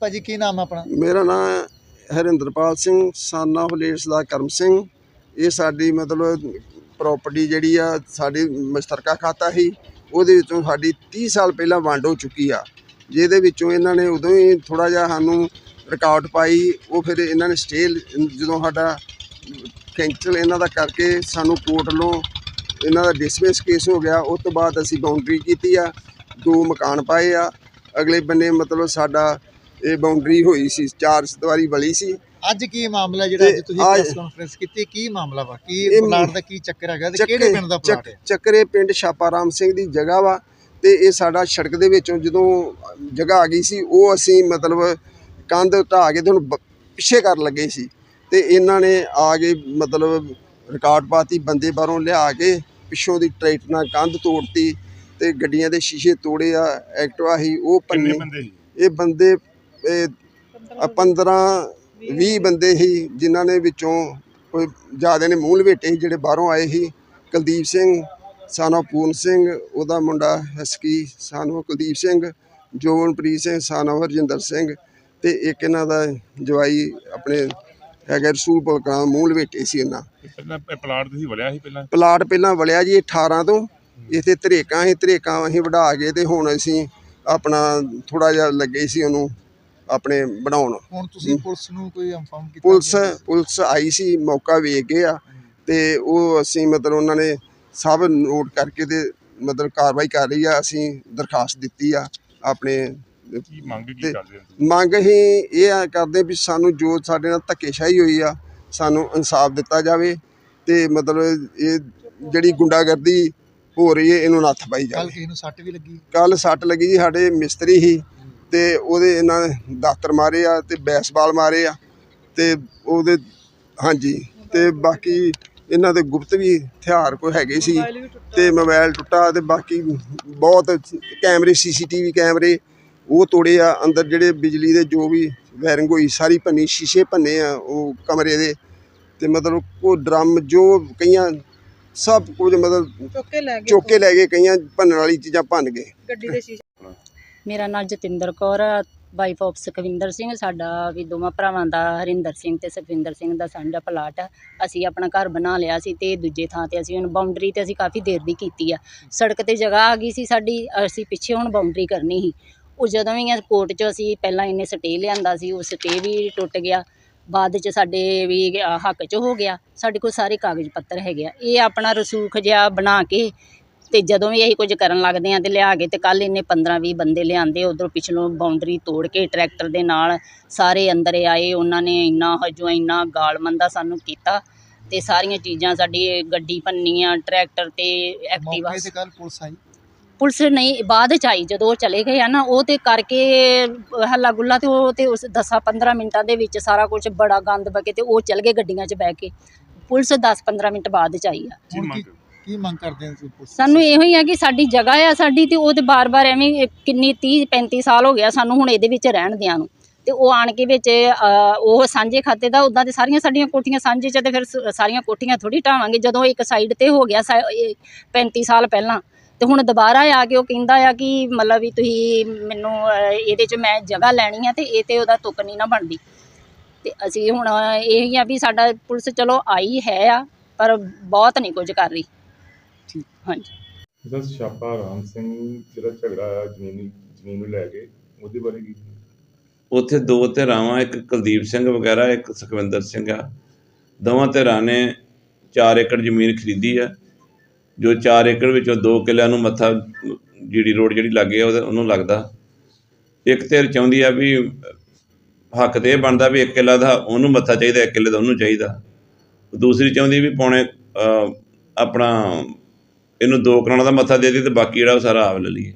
ਭਾਜੀ, ਕੀ ਨਾਮ ਹੈ ਆਪਣਾ? ਮੇਰਾ ਨਾਮ ਹਰਿੰਦਰਪਾਲ ਸਿੰਘ ਸਾਨਾ ਹਲੇਸ ਦਾ ਕਰਮ ਸਿੰਘ। ਇਹ ਸਾਡੀ ਮਤਲਬ ਪ੍ਰਾਪਰਟੀ ਜਿਹੜੀ ਆ, ਸਾਡੀ ਮਸ਼ਤਰਕਾ ਖਾਤਾ ਸੀ। ਉਹਦੇ ਵਿੱਚੋਂ ਸਾਡੀ 30 ਸਾਲ ਪਹਿਲਾਂ ਵੰਡ ਹੋ ਚੁੱਕੀ ਆ। ਜਿਹਦੇ ਵਿੱਚੋਂ ਇਹਨਾਂ ਨੇ ਉਦੋਂ ਹੀ ਥੋੜਾ ਜਿਹਾ ਸਾਨੂੰ ਰਿਕਾਰਡ ਪਾਈ। ਉਹ ਫਿਰ ਇਹਨਾਂ ਨੇ ਸਟੇ ਜਦੋਂ ਸਾਡਾ ਕੈਂਸਲ ਇਹਨਾਂ ਦਾ ਕਰਕੇ ਸਾਨੂੰ ਕੋਰਟ ਵੱਲੋਂ ਇਹਨਾਂ ਦਾ ਡਿਸਮਿਸ ਕੇਸ ਹੋ ਗਿਆ। ਉਸ ਤੋਂ ਬਾਅਦ ਅਸੀਂ ਬਾਉਂਡਰੀ ਕੀਤੀ ਆ। ਦੋ ਮਕਾਨ ਪਾਏ ਆ। ਅਗਲੇ ਬੰਨੇ ਮਤਲਬ ਸਾਡਾ ਇਹ ਬਾਉਂਡਰੀ ਹੋਈ ਸੀ ਚਾਰ ਦੀਵਾਰੀ ਬਲੀ ਸੀ। ਅੱਜ ਕੀ ਮਾਮਲਾ ਜਿਹੜਾ ਅੱਜ ਤੁਸੀਂ ਪ੍ਰੈਸ ਕਾਨਫਰੰਸ ਕੀਤੀ? ਕੀ ਮਾਮਲਾ ਵਾ? ਕੀ ਇਹ ਪਲਾਟ ਦਾ ਕੀ ਚੱਕਰ ਹੈਗਾ ਤੇ ਕਿਹੜੇ ਪਿੰਡ ਦਾ ਪਲਾਟ ਹੈ? ਚੱਕਰੇ ਪਿੰਡ ਛਾਪਾਰਾਮ ਸਿੰਘ ਦੀ ਜਗ੍ਹਾ ਵਾ ਤੇ ਇਹ ਸਾਡਾ ਸੜਕ ਦੇ ਵਿੱਚੋਂ ਜਦੋਂ ਜਗ੍ਹਾ ਆ ਗਈ ਸੀ ਉਹ ਅਸੀਂ ਮਤਲਬ ਕੰਧ ਢਾਹ ਕੇ ਤੇ ਪਿੱਛੇ ਕਰਨ ਲੱਗੇ ਸੀ। ਤੇ ਇਹਨਾਂ ਨੇ ਆ ਕੇ ਮਤਲਬ ਰਿਕਾਰਡ ਪਾਤੀ ਬੰਦੇ ਬਾਹਰੋਂ ਲਿਆ ਕੇ ਪਿੱਛੋਂ ਦੀ ਟਰੈਕਟਰ ਨਾਲ ਕੰਧ ਤੋੜਤੀ ਤੇ ਗੱਡੀਆਂ ਦੇ ਸ਼ੀਸ਼ੇ ਤੋੜੇ ਆ ਐਕਟਿਵਾ ਸੀ ਉਹ ਪੰਨੇ ਇਹ ਬੰਦੇ 15 20 ਬੰਦੇ ਸੀ ਜਿਨ੍ਹਾਂ ਨੇ ਵਿੱਚੋਂ ਕੋਈ ਜ਼ਿਆਦਾ ਨੇ ਮੂੰਹ ਲਵੇਟੇ ਸੀ ਜਿਹੜੇ ਬਾਹਰੋਂ ਆਏ ਸੀ। ਕੁਲਦੀਪ ਸਿੰਘ ਸਾਨੋ ਪੂਰਨ ਸਿੰਘ ਉਹਦਾ ਮੁੰਡਾ ਹਸਕੀ ਸਾਨੋ ਕੁਲਦੀਪ ਸਿੰਘ ਜੋਵਨਪ੍ਰੀਤ ਸਿੰਘ ਸਾਨੋ ਹਰਜਿੰਦਰ ਸਿੰਘ ਤੇ ਇੱਕ ਇਹਨਾਂ ਦਾ ਜਵਾਈ ਆਪਣੇ ਹੈਗਾ ਰਸੂਲਪੁਰ ਕਲਾਂ ਮੂੰਹ ਲਵੇਟੇ ਸੀ ਇਹਨਾਂ। ਪਹਿਲਾਂ ਪਲਾਟ ਤੁਸੀਂ ਵਲਿਆ ਸੀ ਪਹਿਲਾਂ? ਪਲਾਟ ਪਹਿਲਾਂ ਵਲਿਆ ਜੀ 18 ਤੋਂ। ਇੱਥੇ ਧਰੇਕਾਂ ਸੀ ਧਰੇਕਾਂ ਅਸੀਂ ਵਢਾ ਕੇ ਤੇ ਹੁਣ ਅਸੀਂ ਆਪਣਾ ਥੋੜਾ ਜਿਹਾ ਲੱਗੇ ਸੀ ਉਹਨੂੰ ਆਪਣੇ ਬਣਾਉਣ। ਹੁਣ ਤੁਸੀਂ ਪੁਲਿਸ ਨੂੰ ਕੋਈ ਇਨਫਾਰਮ ਕੀਤਾ ਪੁਲਿਸ ਪੁਲਿਸ ਆਈ ਸੀ ਮੌਕਾ ਵੇਖ ਗਏ ਆ ਤੇ ਉਹ ਅਸੀਂ ਮਤਲਬ ਉਹਨਾਂ ਨੇ ਸਭ ਨੋਟ ਕਰਕੇ ਤੇ ਮਤਲਬ ਕਾਰਵਾਈ ਕਰ ਰਹੀ ਆ ਅਸੀਂ ਦਰਖਾਸਤ ਦਿੱਤੀ ਆ ਆਪਣੇ ਕੀ ਮੰਗ ਕੀ ਤੇ- ਕਰਦੇ ਹੋ? ਮੰਗ ਇਹ ਆ ਕਰਦੇ ਵੀ ਸਾਨੂੰ ਜੋ ਸਾਡੇ ਨਾਲ ਧੱਕੇਸ਼ਾਹੀ ਹੋਈ ਆ ਸਾਨੂੰ ਇਨਸਾਫ ਦਿੱਤਾ ਜਾਵੇ ਤੇ ਮਤਲਬ ਇਹ ਜਿਹੜੀ ਗੁੰਡਾਗਰਦੀ ਹੋ ਰਹੀ ਹੈ ਇਹਨੂੰ ਨੱਥ ਪਾਈ ਕੱਲ ਜਾਵੇ। ਕਿਸੇ ਨੂੰ ਸੱਟ ਵੀ ਲੱਗੀ। ਕੱਲ ਸੱਟ ਲੱਗੀ ਜੀ ਸਾਡੇ ਮਿਸਤਰੀ ਸੀ ਤੇ ਉਹਦੇ ਇਹਨਾਂ ਨੇ ਦਾਤਰ ਮਾਰੇ ਆ ਤੇ ਬੈਸਬਾਲ ਮਾਰੇ ਆ ਤੇ ਉਹਦੇ ਹਾਂਜੀ ਤੇ ਬਾਕੀ ਇਹਨਾਂ ਦੇ ਗੁਪਤ ਵੀ ਹਥਿਆਰ ਕੋਈ ਹੈਗੇ ਸੀ ਤੇ ਮੋਬਾਈਲ ਟੁੱਟਾ ਤੇ ਬਾਕੀ ਬਹੁਤ ਕੈਮਰੇ ਸੀਸੀਟੀਵੀ ਕੈਮਰੇ ਉਹ ਤੋੜੇ ਆ ਅੰਦਰ ਜਿਹੜੇ ਬਿਜਲੀ ਦੇ ਜੋ ਵੀ ਵਾਇਰਿੰਗ ਹੋਈ ਸਾਰੀ ਭੰਨੀ ਸ਼ੀਸ਼ੇ ਭੰਨੇ ਆ ਉਹ ਕਮਰੇ ਦੇ ਤੇ ਮਤਲਬ ਉਹ ਡਰਮ ਜੋ ਕਈਆਂ ਸਭ ਕੁਝ ਮਤਲਬ ਚੁੱਕ ਕੇ ਲੈ ਗਏ ਚੁੱਕ ਕੇ ਲੈ ਗਏ ਕਈਆਂ ਭੰਨਣ ਵਾਲੀ ਚੀਜ਼ਾਂ ਭੰਨ ਗਏ। ਗੱਡੀ ਦੇ ਸ਼ੀਸ਼ੇ ਮੇਰਾ ਨਾਂ ਜਤਿੰਦਰ ਕੌਰ ਆ ਵਾਈਫ ਆਫ ਸੁਖਵਿੰਦਰ ਸਿੰਘ, ਸਾਡਾ ਵੀ ਦੋਵਾਂ ਭਰਾਵਾਂ ਦਾ ਹਰਿੰਦਰ ਸਿੰਘ ਤੇ ਸੁਖਵਿੰਦਰ ਸਿੰਘ ਦਾ ਸਾਂਝਾ ਪਲਾਟ ਆ। ਅਸੀਂ ਆਪਣਾ ਘਰ ਬਣਾ ਲਿਆ ਸੀ ਤੇ ਦੂਜੇ ਥਾਂ ਤੇ ਅਸੀਂ ਹੁਣ ਬਾਉਂਡਰੀ ਤੇ ਅਸੀਂ ਕਾਫੀ ਦੇਰ ਦੀ ਕੀਤੀ ਆ। ਸੜਕ ਤੇ ਜਗ੍ਹਾ ਆ ਗਈ ਸੀ ਸਾਡੀ, ਅਸੀਂ ਪਿੱਛੇ ਹੁਣ ਬਾਉਂਡਰੀ ਕਰਨੀ ਸੀ। ਉਹ ਜਦੋਂ ਵੀ ਕੋਰਟ 'ਚ ਅਸੀਂ ਪਹਿਲਾਂ ਇਹਨੇ ਸਟੇ ਲਿਆਂਦਾ ਸੀ, ਉਹ ਸਟੇ ਵੀ ਟੁੱਟ ਗਿਆ। ਬਾਅਦ 'ਚ ਸਾਡੇ ਵੀ ਹੱਕ 'ਚ ਹੋ ਗਿਆ। ਸਾਡੇ ਕੋਲ ਸਾਰੇ ਕਾਗਜ਼ ਪੱਤਰ ਹੈਗੇ ਆ। ਇਹ ਆਪਣਾ ਰਸੂਖ ਜਿਹਾ ਬਣਾ ਕੇ ਤੇ ਜਦੋਂ ਵੀ ਅਸੀਂ ਕੁਝ ਕਰਨ ਲੱਗਦੇ ਆ ਤੇ ਲਿਆ ਕੇ ਤੇ ਕੱਲ ਇਹਨੇ 15 20 ਬੰਦੇ ਲਿਆਂਦੇ ਉਧਰੋਂ ਪਿਛਲੋਂ ਬਾਉਂਡਰੀ ਤੋੜ ਕੇ ਟਰੈਕਟਰ ਦੇ ਨਾਲ ਸਾਰੇ ਅੰਦਰ ਆਏ ਉਹਨਾਂ ਨੇ ਇੰਨਾ ਹਜੋ ਇੰਨਾ ਗਾਲਮੰਦਾ ਸਾਨੂੰ ਕੀਤਾ ਤੇ ਸਾਰੀਆਂ ਚੀਜ਼ਾਂ ਸਾਡੀ ਗੱਡੀ ਭੰਨੀਆਂ ਟਰੈਕਟਰ ਤੇ ਐਕਟਿਵਾ ਮੌਕੇ ਤੇ ਕੱਲ ਪੁਲਿਸ ਆਈ? ਪੁਲਿਸ ਨਹੀਂ ਬਾਅਦ ਚ ਆਈ ਜਦੋਂ ਉਹ ਚਲੇ ਗਏ ਆ ਨਾ ਉਹ ਤੇ ਕਰਕੇ ਹੱਲਾ ਗੁੱਲਾ ਤੇ ਉਹ ਤੇ ਉਸ 10 15 ਮਿੰਟਾਂ ਦੇ ਵਿੱਚ ਸਾਰਾ ਕੁਝ ਬੜਾ ਗੰਦ ਬਕੇ ਤੇ ਉਹ ਚਲ ਗਏ ਗੱਡੀਆਂ 'ਚ ਬਹਿ ਕੇ। ਪੁਲਿਸ 10 15 ਮਿੰਟ ਬਾਅਦ ਚ ਆਈ ਆ। ਕੀ ਮੰਗ ਕਰਦੇ ਹੋ ਤੁਸੀਂ ਪੁਲਿਸ ਸਾਨੂੰ ਇਹੋ ਹੀ ਆ ਕਿ ਸਾਡੀ ਜਗ੍ਹਾ ਆ ਸਾਡੀ ਤੇ ਉਹ ਤੇ ਬਾਰ-ਬਾਰ ਐਵੇਂ ਹੀ ਕਿੰਨੀ 30 35 ਸਾਲ ਹੋ ਗਿਆ ਸਾਨੂੰ ਹੁਣ ਇਹਦੇ ਵਿੱਚ ਰਹਿਣ ਦਿਆਂ ਨੂੰ। ਤੇ ਉਹ ਆਣ ਕੇ ਵਿੱਚ ਅ, ਉਹ ਸਾਂਝੇ ਖਾਤੇ ਦਾ ਉਦਾਂ ਤੇ ਸਾਰੀਆਂ ਸਾਡੀਆਂ ਕੋਠੀਆਂ ਸਾਂਝੇ ਚ ਤੇ ਫਿਰ ਸ- ਸਾਰੀਆਂ ਕੋਠੀਆਂ ਥੋੜੀ ਢਾਵਾਂਗੇ। ਜਦੋਂ ਇੱਕ ਸਾਈਡ ਤੇ ਹੋ ਗਿਆ ਸਾ- 35 ਸਾਲ ਪਹਿਲਾਂ ਤੇ ਹੁਣ ਦੁਬਾਰਾ ਆ ਕੇ ਉਹ ਕਹਿੰਦਾ ਆ ਕਿ ਮਤਲਬ ਵੀ ਤੁਸੀਂ ਮੈਨੂੰ ਅ, ਇਹਦੇ ਚ ਮੈਂ ਜਗ੍ਹਾ ਲੈਣੀ ਆ ਤੇ ਇਹ ਤੇ ਉਹਦਾ ਤੁੱਕ ਨਹੀਂ ਨਾ ਬਣਦੀ। ਤੇ ਅਸੀਂ ਹੁਣ ਇਹ ਹੀ ਆ ਵੀ ਸਾਡਾ ਪੁਲਿਸ ਚਲੋ ਆਈ ਹੈ ਆ ਪਰ ਬਹੁਤ ਨਹੀਂ ਕੁਝ ਕਰ ਰਹੀ। ਠੀਕ। ਹਾਂਜੀ। ਇਹਦਾ ਛਾਪਾ ਰਾਮ ਸਿੰਘ ਜਿਹੜਾ ਝਗੜਾ ਆ ਜ਼ਮੀਨੀ ਜ਼ਮੀਨ ਨੂੰ ਲੈ ਕੇ ਉਹਦੇ ਬਾਰੇ ਕੀ ਉੱਥੇ ਦੋ ਧਿਰਾਵਾਂ ਇੱਕ ਕੁਲਦੀਪ ਸਿੰਘ ਵਗੈਰਾ ਇੱਕ ਸੁਖਵਿੰਦਰ ਸਿੰਘ ਆ। ਦੋਵਾਂ ਧਿਰਾਂ ਨੇ 4 ਏਕੜ ਜ਼ਮੀਨ ਖਰੀਦੀ ਆ। ਜੋ 4 ਏਕੜ ਵਿੱਚੋਂ 2 ਕਿੱਲਿਆਂ ਨੂੰ ਮੱਥਾ ਜੀੜੀ ਰੋਡ ਜਿਹੜੀ ਲੱਗੇ ਆ ਉਹਦੇ ਉਹਨੂੰ ਲੱਗਦਾ। ਇੱਕ ਧਿਰ ਚਾਹੁੰਦੀ ਆ ਵੀ ਹੱਕ ਤੇ ਇਹ ਬਣਦਾ ਵੀ ਇੱਕ ਕਿੱਲਾ ਦਾ ਉਹਨੂੰ ਮੱਥਾ ਚਾਹੀਦਾ ਇੱਕ ਕਿੱਲੇ ਦਾ ਉਹਨੂੰ ਚਾਹੀਦਾ। ਦੂਸਰੀ ਚਾਹੁੰਦੀ ਵੀ ਪੌਣੇ ਆਪਣਾ ਇਹਨੂੰ ਦੋ ਕਰਾਉਣਾ ਦਾ ਮੱਥਾ ਦੇ ਦੇ ਤੇ ਬਾਕੀ ਜਿਹੜਾ ਉਹ ਸਾਰਾ ਆਪ ਲੈ ਲਈਏ।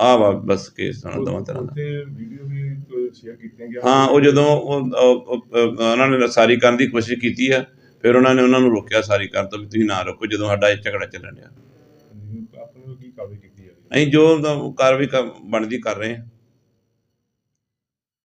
ਆਹ ਵਾ ਬਸ ਕੇਸ ਨਾਲ ਦੋਵਾਂ ਤਰ੍ਹਾਂ ਦਾ। ਤੇ ਵੀਡੀਓ ਵੀ ਸ਼ੇਅਰ ਕੀਤੀਆਂ ਗਿਆ? ਹਾਂ ਉਹ ਜਦੋਂ ਉਹ ਉਹ- ਉਹ- ਉਹ- ਉਹਨਾਂ ਨੇ ਸਾਰੀ ਕਰਨ ਦੀ ਕੋਸ਼ਿਸ਼ ਕੀਤੀ ਆ ਫਿਰ ਉਹਨਾਂ ਨੇ ਉਹਨਾਂ ਨੂੰ ਰੋਕਿਆ ਸਾਰੀ ਕਰਨ ਤੋਂ ਵੀ ਤੁਸੀਂ ਨਾ ਰੋਕੋ ਜਦੋਂ ਸਾਡਾ ਇਹ ਝਗੜਾ ਚੱਲਣ ਡਿਆ। ਆਪਾਂ ਨੂੰ ਕੀ ਕਾਰਵਾਈ ਕੀਤੀ ਹੈ ਅਸੀਂ ਜੋ ਕਾਰਵਾਈ ਬਣਦੀ ਕਰ ਰਹੇ ਹਾਂ।